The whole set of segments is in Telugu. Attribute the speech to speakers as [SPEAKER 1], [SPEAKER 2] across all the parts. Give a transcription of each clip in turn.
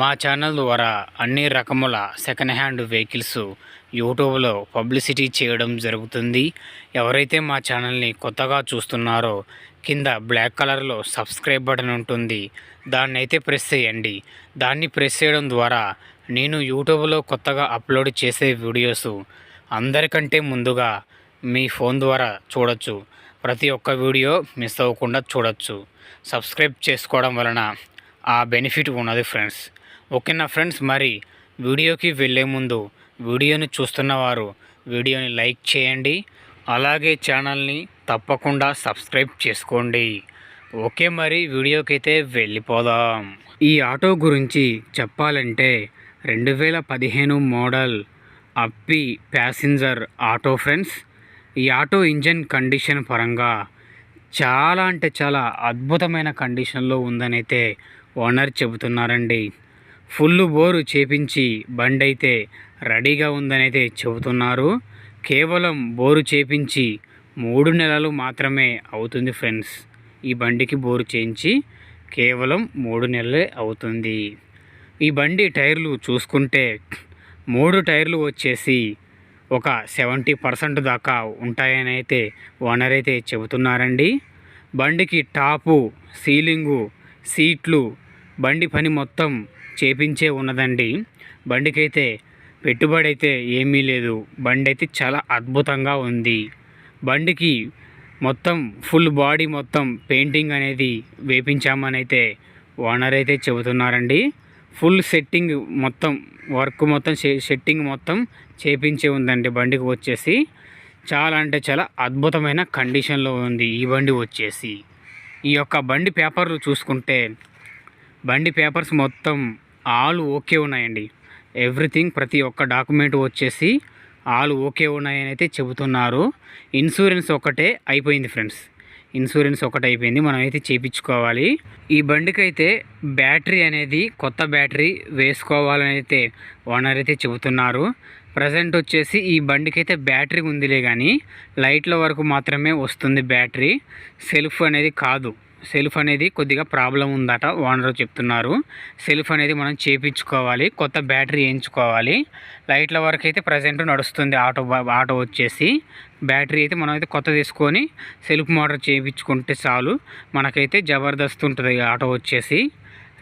[SPEAKER 1] మా ఛానల్ ద్వారా అన్ని రకముల సెకండ్ హ్యాండ్ వెహికల్స్ యూట్యూబ్లో పబ్లిసిటీ చేయడం జరుగుతుంది. ఎవరైతే మా ఛానల్ని కొత్తగా చూస్తున్నారో కింద బ్లాక్ కలర్లో సబ్స్క్రైబ్ బటన్ ఉంటుంది. దాన్ని అయితే ప్రెస్ చేయండి. దాన్ని ప్రెస్ చేయడం ద్వారా నేను యూట్యూబ్లో కొత్తగా అప్లోడ్ చేసే వీడియోస్ అందరికంటే ముందుగా మీ ఫోన్ ద్వారా చూడొచ్చు. ప్రతి ఒక్క వీడియో మిస్ అవ్వకుండా చూడొచ్చు. సబ్స్క్రైబ్ చేసుకోవడం వలన ఆ బెనిఫిట్ ఉన్నది ఫ్రెండ్స్. ఓకేనా ఫ్రెండ్స్ మరి వీడియోకి వెళ్ళే ముందు వీడియోని చూస్తున్నవారు వీడియోని లైక్ చేయండి అలాగే ఛానల్ని తప్పకుండా సబ్స్క్రైబ్ చేసుకోండి. ఓకే మరి వీడియోకైతే వెళ్ళిపోదాం. ఈ ఆటో గురించి చెప్పాలంటే రెండు వేల పదిహేను మోడల్ అప్పి ప్యాసింజర్ ఆటో ఫ్రెండ్స్ ఈ ఆటో ఇంజన్ కండిషన్ పరంగా చాలా అంటే చాలా అద్భుతమైన కండిషన్లో ఉందనైతే ఓనర్ చెబుతున్నారండి. ఫుల్ బోరు చేపించి బండి అయితే రెడీగా ఉందని అయితే చెబుతున్నారు. కేవలం బోరు చేపించి మూడు నెలలు మాత్రమే అవుతుంది ఫ్రెండ్స్. ఈ బండికి బోరు చేయించి కేవలం మూడు నెలలే అవుతుంది. ఈ బండి టైర్లు చూసుకుంటే మూడు టైర్లు వచ్చేసి ఒక సెవెంటీ పర్సెంట్ దాకా ఉంటాయని అయితే ఓనర్ అయితే చెబుతున్నారండి. బండికి టాపు సీలింగు సీట్లు బండి పని మొత్తం చేపించే ఉన్నదండి. బండికైతే పెట్టుబడి అయితే ఏమీ లేదు. బండి అయితే చాలా అద్భుతంగా ఉంది. బండికి మొత్తం ఫుల్ బాడీ మొత్తం పెయింటింగ్ అనేది వేపించామని అయితే ఓనర్ అయితే చెబుతున్నారండి. ఫుల్ సెట్టింగ్ మొత్తం వర్క్ మొత్తం సెట్టింగ్ మొత్తం చేపించే ఉందండి బండికి వచ్చేసి. చాలా అంటే చాలా అద్భుతమైన కండిషన్లో ఉంది ఈ బండి వచ్చేసి. ఈ యొక్క బండి పేపర్లు చూసుకుంటే బండి పేపర్స్ మొత్తం ఆల్ ఓకే ఉన్నాయండి. ఎవ్రీథింగ్ ప్రతి ఒక్క డాక్యుమెంట్ వచ్చేసి ఆల్ ఓకే ఉన్నాయని అయితే చెబుతున్నారు. ఇన్సూరెన్స్ ఒకటే అయిపోయింది ఫ్రెండ్స్. ఇన్సూరెన్స్ ఒకటి అయిపోయింది. మనం అయితే చేయించుకోవాలి ఈ బండికి అయితే బ్యాటరీ అనేది కొత్త బ్యాటరీ వేసుకోవాలని అయితే ఓనర్ అయితే చెబుతున్నారు. ప్రజెంట్ వచ్చేసి ఈ బండికి అయితే బ్యాటరీ ఉందిలే కానీ లైట్ల వరకు మాత్రమే వస్తుంది బ్యాటరీ. సెల్ఫ్ అనేది కాదు. సెల్ఫ్ అనేది కొద్దిగా ప్రాబ్లం ఉందట ఓనర్ చెప్తున్నారు. సెల్ఫ్ అనేది మనం చేపించుకోవాలి కొత్త బ్యాటరీ వేయించుకోవాలి లైట్ల వరకు అయితే ప్రజెంట్ నడుస్తుంది ఆటో ఆటో వచ్చేసి. బ్యాటరీ అయితే మనం అయితే కొత్త తీసుకొని సెల్ఫ్ మోటార్ చేయించుకుంటే చాలు. మనకైతే జబర్దస్త్ ఉంటుంది ఆటో వచ్చేసి.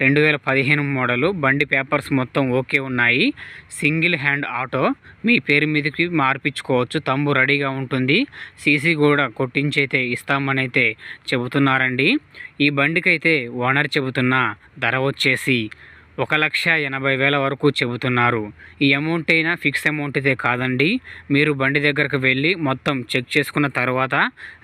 [SPEAKER 1] రెండు వేల పదిహేను మోడలు. బండి పేపర్స్ మొత్తం ఓకే ఉన్నాయి. Single hand auto. మీ పేరు మీదకి మార్పించుకోవచ్చు. తంబు రెడీగా ఉంటుంది. సీసీ కూడా కొట్టించి అయితే ఇస్తామని అయితే చెబుతున్నారండి. ఈ బండికి అయితే ఓనర్ చెబుతున్న ధర వచ్చేసి ఒక లక్ష ఎనభై వేల వరకు చెబుతున్నారు. ఈ అమౌంట్ అయినా ఫిక్స్ అమౌంట్ అయితే కాదండి. మీరు బండి దగ్గరకు వెళ్ళి మొత్తం చెక్ చేసుకున్న తర్వాత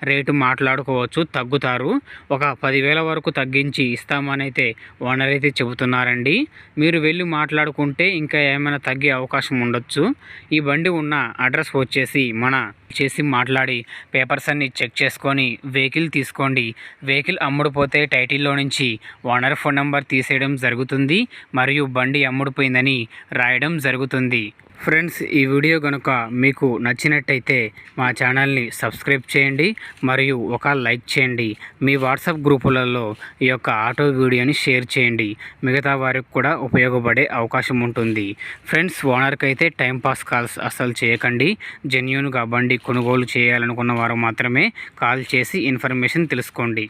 [SPEAKER 1] రేటు మాట్లాడుకోవచ్చు తగ్గుతారు. ఒక పదివేల వరకు తగ్గించి ఇస్తామని అయితే ఓనర్ అయితే చెబుతున్నారండి. మీరు వెళ్ళి మాట్లాడుకుంటే ఇంకా ఏమైనా తగ్గే అవకాశం ఉండొచ్చు. ఈ బండి ఉన్న అడ్రస్ వచ్చేసి మన చేసి మాట్లాడి పేపర్స్ అన్ని చెక్ చేసుకొని వెహికల్ తీసుకోండి. వెహికల్ అమ్ముడుపోతే టైటిల్లో నుంచి ఓనర్ ఫోన్ నెంబర్ తీసేయడం జరుగుతుంది మరియు బండి అమ్ముడుపోయిందని రాయడం జరుగుతుంది. ఫ్రెండ్స్ ఈ వీడియో కనుక మీకు నచ్చినట్టయితే మా ఛానల్ని సబ్స్క్రైబ్ చేయండి మరియు ఒక లైక్ చేయండి. మీ వాట్సాప్ గ్రూపులలో ఈ యొక్క ఆటో వీడియోని షేర్ చేయండి. మిగతా వారికి కూడా ఉపయోగపడే అవకాశం ఉంటుంది. ఫ్రెండ్స్ ఓనర్కి అయితే టైంపాస్ కాల్స్ అస్సలు చేయకండి. జెన్యున్గా బండి కొనుగోలు చేయాలనుకున్న వారు మాత్రమే కాల్ చేసి ఇన్ఫర్మేషన్ తెలుసుకోండి.